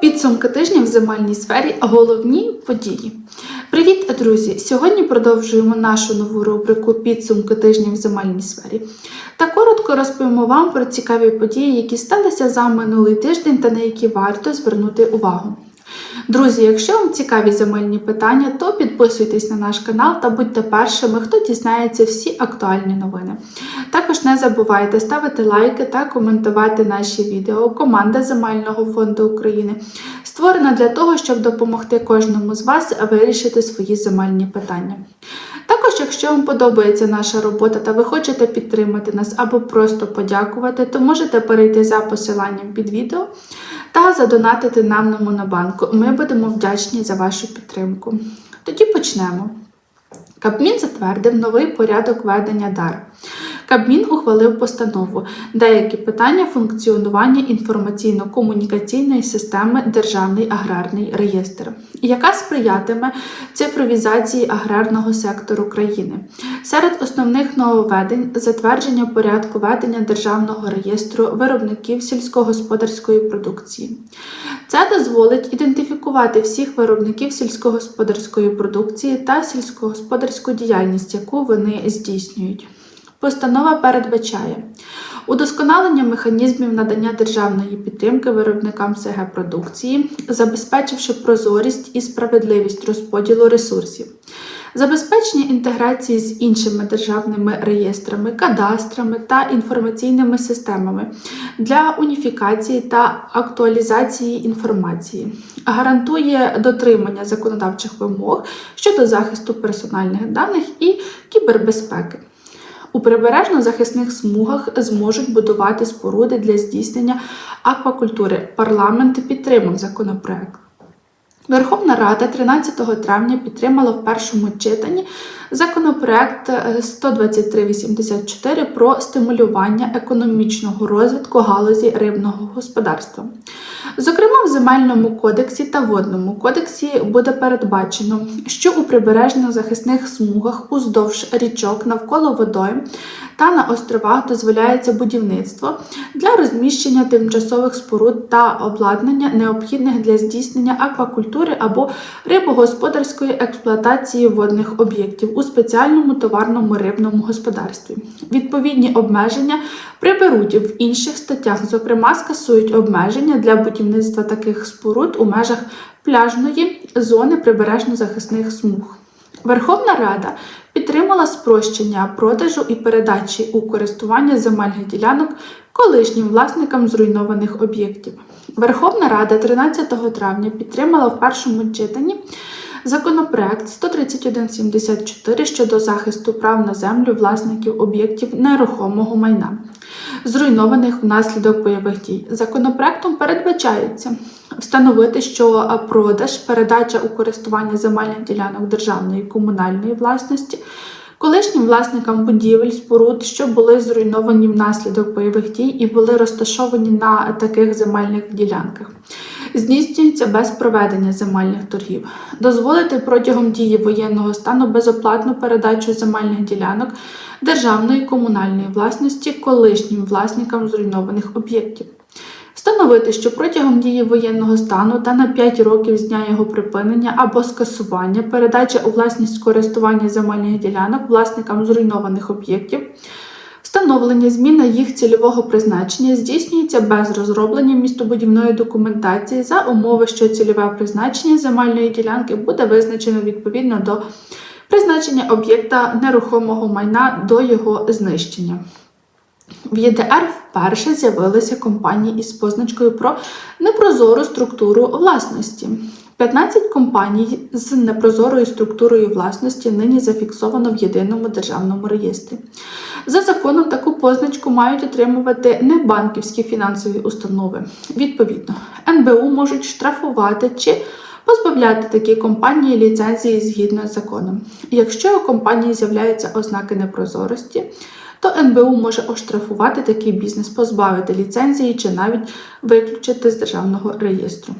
Підсумки тижня в земельній сфері головні події. Привіт, друзі! Сьогодні продовжуємо нашу нову рубрику Підсумки тижня в земельній сфері. Та коротко розповімо вам про цікаві події, які сталися за минулий тиждень та на які варто звернути увагу. Друзі, якщо вам цікаві земельні питання, то підписуйтесь на наш канал та будьте першими, хто дізнається всі актуальні новини. Також не забувайте ставити лайки та коментувати наші відео. Команда Земельного фонду України створена для того, щоб допомогти кожному з вас вирішити свої земельні питання. Також, якщо вам подобається наша робота та ви хочете підтримати нас або просто подякувати, то можете перейти за посиланням під відео та задонатити нам на Монобанку. Ми будемо вдячні за вашу підтримку. Тоді почнемо. Кабмін затвердив новий порядок ведення дар. Кабмін ухвалив постанову деякі питання функціонування інформаційно-комунікаційної системи Державний аграрний реєстр, яка сприятиме цифровізації аграрного сектору країни. Серед основних нововведень затвердження порядку ведення Державного реєстру виробників сільськогосподарської продукції. Це дозволить ідентифікувати всіх виробників сільськогосподарської продукції та сільськогосподарську діяльність, яку вони здійснюють. Постанова передбачає удосконалення механізмів надання державної підтримки виробникам СГ продукції, забезпечивши прозорість і справедливість розподілу ресурсів, забезпечення інтеграції з іншими державними реєстрами, кадастрами та інформаційними системами для уніфікації та актуалізації інформації, гарантує дотримання законодавчих вимог щодо захисту персональних даних і кібербезпеки. У прибережно-захисних смугах зможуть будувати споруди для здійснення аквакультури. Парламент підтримав законопроект. Верховна Рада 13 травня підтримала в першому читанні законопроект 12384 про стимулювання економічного розвитку галузі рибного господарства. Зокрема, в земельному кодексі та водному кодексі буде передбачено, що у прибережно-захисних смугах уздовж річок навколо водойм та на островах дозволяється будівництво для розміщення тимчасових споруд та обладнання, необхідних для здійснення аквакультури або рибогосподарської експлуатації водних об'єктів у спеціальному товарному рибному господарстві. Відповідні обмеження приберуть в інших статтях, зокрема, скасують обмеження для будівництва таких споруд у межах пляжної зони прибережно-захисних смуг. Верховна Рада підтримала спрощення продажу і передачі у користування земельних ділянок колишнім власникам зруйнованих об'єктів. Верховна Рада 13 травня підтримала в першому читанні законопроект 13174 щодо захисту прав на землю власників об'єктів нерухомого майна, зруйнованих внаслідок бойових дій. Законопроектом передбачається встановити, що продаж, передача у користування земельних ділянок державної і комунальної власності. Колишнім власникам будівель, споруд, що були зруйновані внаслідок бойових дій і були розташовані на таких земельних ділянках, здійснюється без проведення земельних торгів, дозволити протягом дії воєнного стану безоплатну передачу земельних ділянок державної комунальної власності колишнім власникам зруйнованих об'єктів. Встановити, що протягом дії воєнного стану та на 5 років з дня його припинення або скасування передача у власність користування земельних ділянок власникам зруйнованих об'єктів, встановлення зміна їх цільового призначення здійснюється без розроблення містобудівної документації за умови, що цільове призначення земельної ділянки буде визначено відповідно до призначення об'єкта нерухомого майна до його знищення. В ЄДР вперше з'явилися компанії із позначкою про непрозору структуру власності. 15 компаній з непрозорою структурою власності нині зафіксовано в єдиному державному реєстрі. За законом таку позначку мають отримувати небанківські фінансові установи. Відповідно, НБУ можуть штрафувати чи позбавляти такі компанії ліцензії згідно з законом. Якщо у компанії з'являються ознаки непрозорості, то НБУ може оштрафувати такий бізнес, позбавити ліцензії чи навіть виключити з державного реєстру.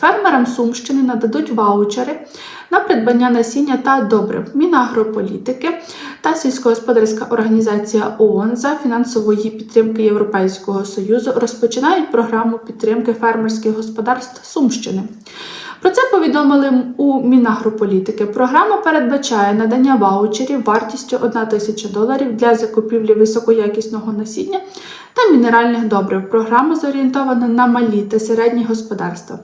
Фермерам Сумщини нададуть ваучери на придбання насіння та добрив Мінагрополітики та сільськогосподарська організація ООН за фінансової підтримки Європейського Союзу розпочинають програму підтримки фермерських господарств Сумщини. Про це повідомили у Мінагрополітики. Програма передбачає надання ваучерів вартістю 1 тисяча доларів для закупівлі високоякісного насіння та мінеральних добрив. Програма зорієнтована на малі та середні господарства,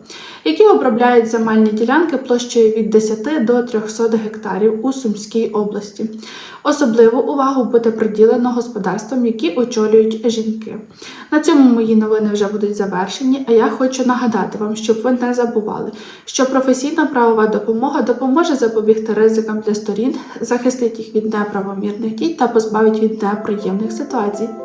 які обробляють земельні ділянки площею від 10 до 300 гектарів у Сумській області. Особливу увагу буде приділено господарствам, які очолюють жінки. На цьому мої новини вже будуть завершені. А я хочу нагадати вам, щоб ви не забували, що професійна правова допомога допоможе запобігти ризикам для сторін, захистить їх від неправомірних дій та позбавить від неприємних ситуацій.